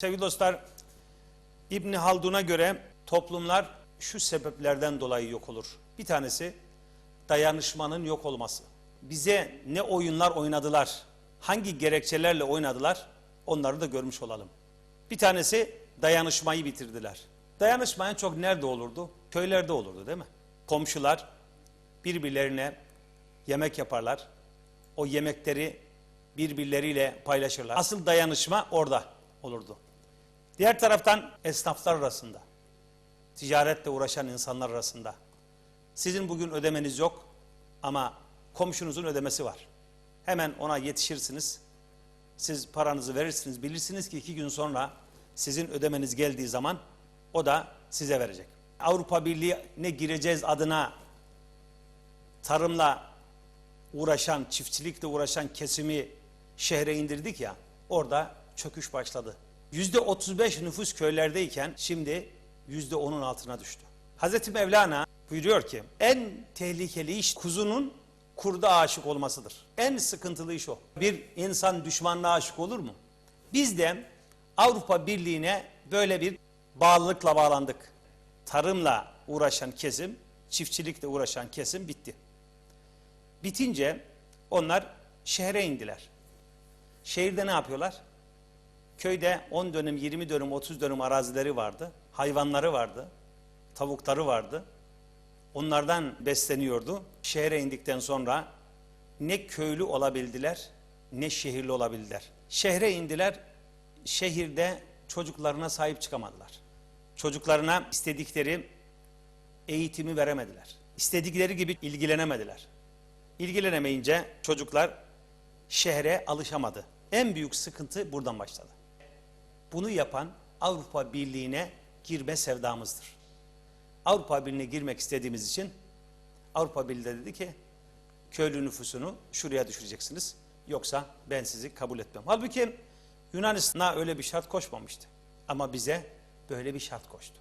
Sevgili dostlar, İbni Haldun'a göre toplumlar şu sebeplerden dolayı yok olur. Bir tanesi dayanışmanın yok olması. Bize ne oyunlar oynadılar, hangi gerekçelerle oynadılar onları da görmüş olalım. Bir tanesi dayanışmayı bitirdiler. Dayanışma en çok nerede olurdu? Köylerde olurdu değil mi? Komşular birbirlerine yemek yaparlar. O yemekleri birbirleriyle paylaşırlar. Asıl dayanışma orada olurdu. Diğer taraftan esnaflar arasında, ticaretle uğraşan insanlar arasında. Sizin bugün ödemeniz yok ama komşunuzun ödemesi var. Hemen ona yetişirsiniz. Siz paranızı verirsiniz. Bilirsiniz ki iki gün sonra sizin ödemeniz geldiği zaman o da size verecek. Avrupa Birliği'ne gireceğiz adına tarımla uğraşan, çiftçilikle uğraşan kesimi şehre indirdik ya, orada çöküş başladı. Yüzde 35 nüfus köylerdeyken şimdi yüzde onun altına düştü. Hazreti Mevlana buyuruyor ki en tehlikeli iş kuzunun kurda aşık olmasıdır. En sıkıntılı iş o. Bir insan düşmanına aşık olur mu? Biz de Avrupa Birliği'ne böyle bir bağlılıkla bağlandık. Tarımla uğraşan kesim, çiftçilikle uğraşan kesim bitti. Bitince onlar şehre indiler. Şehirde ne yapıyorlar? Köyde 10 dönüm, 20 dönüm, 30 dönüm arazileri vardı. Hayvanları vardı. Tavukları vardı. Onlardan besleniyordu. Şehre indikten sonra ne köylü olabildiler ne şehirli olabildiler. Şehre indiler. Şehirde çocuklarına sahip çıkamadılar. Çocuklarına istedikleri eğitimi veremediler. İstedikleri gibi ilgilenemediler. İlgilenemeyince çocuklar şehre alışamadı. En büyük sıkıntı buradan başladı. Bunu yapan Avrupa Birliği'ne girme sevdamızdır. Avrupa Birliği'ne girmek istediğimiz için Avrupa Birliği de dedi ki köylü nüfusunu şuraya düşüreceksiniz. Yoksa ben sizi kabul etmem. Halbuki Yunanistan'a öyle bir şart koşmamıştı. Ama bize böyle bir şart koştu.